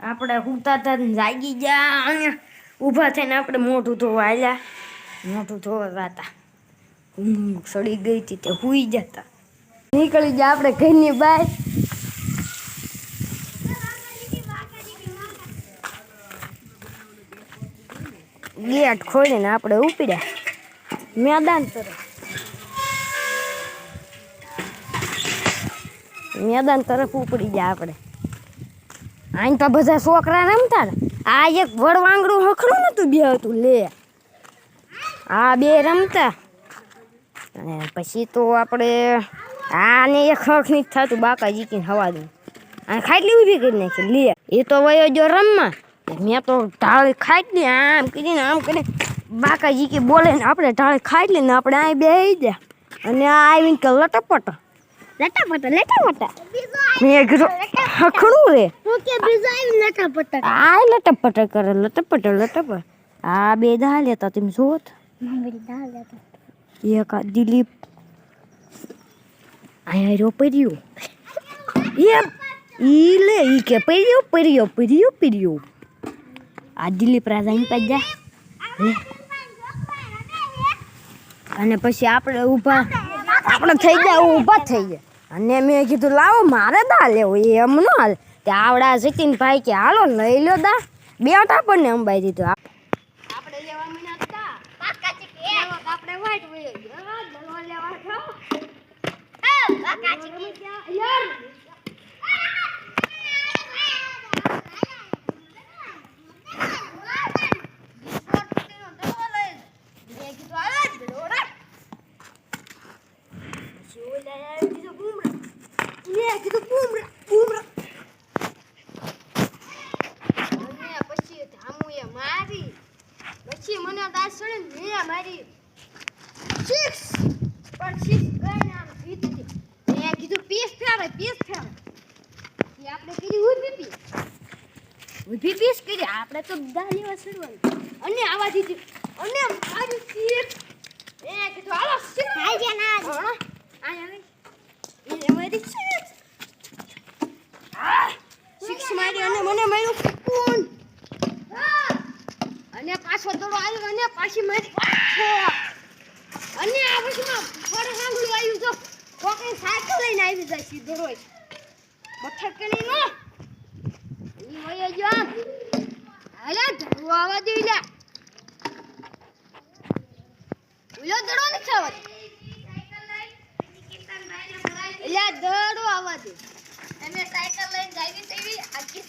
આપણે ઉગતા હતા જાગી ગયા અને ઊભા થઈને આપણે મોઢું ધોવા આવ્યા મોઢું ધોવા હતા. સડી ગઈ હતી તે હુઈ જતા. નીકળી ગયા આપણે ઘરની બહાર. ગેટ ખોલીને આપણે ઉપડ્યા. મેદાન તરફ. મેદાન તરફ ઉપડી ગયા આપણે. આઈ તો બધા છોકરા રમતા ને આ એક વડવાંગડું હખડું નતું, બે હતું, લે. આ બે રમતા. અને પછી તો આપણે આને એક હખની નહીં થતું બાકા જીકીને હવા દઉં અને ખાટલી ઊભી કરી નાખી, લે. એ તો વયો જો રમવા. મેં તો ઢાળી ખાટલી આમ કરીને આમ કરીને. બાકા જીકી બોલે ને, આપણે ઢાળી ખાટલી ને, આપણે અહીં બે જાય અને આ આવીને કે લટપટ. લટાપટ લટાપટા મેં કીધું હખડું રે. હું કે બીજો આવી નટા આ લટપટ કરે લટપટ લટાપટા આ બે દા લેતા તમે જોત મમ્મી દા લેતા. એક દિલીપ અહીંયા રો પડ્યો એ ઈ લે ઈ કે પડ્યો પર્યો પડ્યો પડ્યો આ દિલીપ રાજા અહીં પાસે અને પછી આપણે ઊભા આપણે થઈ ગયા ઊભા થઈ ગયા. અને મેં કીધું લાવો મારે દા લેવો એ એમ ન હાલ. તે આવડા જતીનભાઈ કે હાલો લઈ લો દા બેટા પણ ને અંબાઈ દીધું. આપણે લેવા મહિના હતા. કાકા ચીકી આપણે વાટ વયો ગયો લેવા છો કાકા ચીકી. યાર પછી મને દાસ ચડે ને મેં મારી સિક્સ પણ સિક્સ ગઈને આમ જીતી મેં કીધું પીસ ફેરે પીસ ફેરે એ આપણે કીધી ઊભી પી ઊભી પીસ કરી આપણે તો દા લેવા ચડવાનું અને આવા દીધી અને મારી સિક્સ મેં કીધું હાલો સિક્સ હાલ જા ના હા આયા રે એ મારી સિક્સ સિક્સ મારી અને મને માર્યું. કોણ? અને પાછો દડો આવ્યો અને પાછી મારી અને આ પછીમાં ફરે સાંભળ્યું આવ્યું તો કોકની સાયકલ લઈને આવી જાય સીધો રોજ બઠક કે નહીં નો વયો જો હાલે ધડો આવવા દે લે ઓલો દડો નથી આવતો એટલે દડો આવવા દે. એને સાયકલ લઈને જાવી તેવી આખી